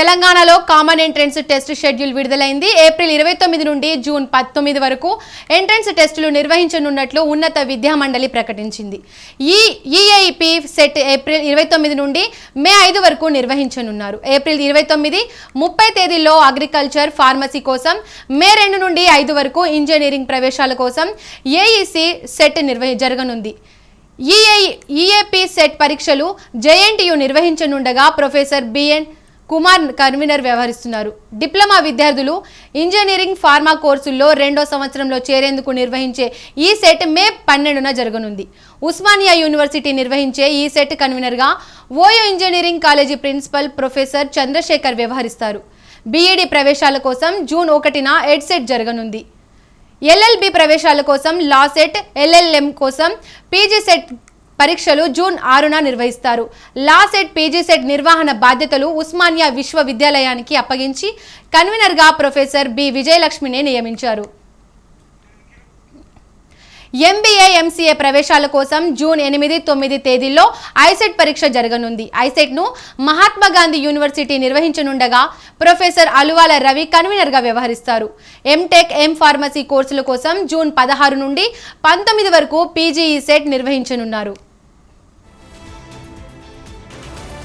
తెలంగాణలో common entrance test schedule విడుదలైంది. April ఇరవై తొమ్మిది నుండి జూన్ పంతొమ్మిది వరకు ఎంట్రన్స్ టెస్టులు నిర్వహించనున్నట్లు ఉన్నత విద్యా మండలి ప్రకటించింది. ఈ ఈఐపి సెట్ ఏప్రిల్ ఇరవై తొమ్మిది నుండి మే ఐదు వరకు నిర్వహించనున్నారు. ఏప్రిల్ ఇరవై తొమ్మిది ముప్పై తేదీలో అగ్రికల్చర్ ఫార్మసీ కోసం మే రెండు నుండి ఐదు వరకు ఇంజనీరింగ్ ప్రవేశాల కోసం ఏఈసి సెట్ నిర్వహి జరగనుంది. ఈఐ ఈఏపి సెట్ పరీక్షలు జేఎన్టీయు నిర్వహించనుండగా ప్రొఫెసర్ బిఎన్ కుమార్ కన్వీనర్ వ్యవహరిస్తున్నారు. డిప్లొమా విద్యార్థులు ఇంజనీరింగ్ ఫార్మా కోర్సుల్లో రెండో సంవత్సరంలో చేరేందుకు నిర్వహించే ఈ సెట్ మే పన్నెండున జరగనుంది. ఉస్మానియా యూనివర్సిటీ నిర్వహించే ఈ సెట్ కన్వీనర్గా OU engineering college principal professor Chandrashekar వ్యవహరిస్తారు. బీఈడి ప్రవేశాల కోసం జూన్ ఒకటిన ఎడ్సెట్ జరగనుంది. ఎల్ఎల్బి ప్రవేశాల కోసం లా సెట్ ఎల్ఎల్ఎం కోసం పీజీ సెట్ పరీక్షలు జూన్ ఆరున నిర్వహిస్తారు. లా సెట్ పీజీ సెట్ నిర్వహణ బాధ్యతలు ఉస్మానియా విశ్వవిద్యాలయానికి అప్పగించి కన్వీనర్గా ప్రొఫెసర్ బి. విజయలక్ష్మిని నియమించారు. ఎంబీఏ ఎంసీఏ ప్రవేశాల కోసం జూన్ ఎనిమిది తొమ్మిది తేదీల్లో ఐసెట్ పరీక్ష జరగనుంది. ఐసెట్ను మహాత్మా గాంధీ యూనివర్సిటీ నిర్వహించనుండగా ప్రొఫెసర్ అలువాల రవి కన్వీనర్గా వ్యవహరిస్తారు. ఎంటెక్ ఎం ఫార్మసీ కోర్సుల కోసం జూన్ పదహారు నుండి పంతొమ్మిది వరకు పీజీఈ సెట్ నిర్వహించనున్నారు.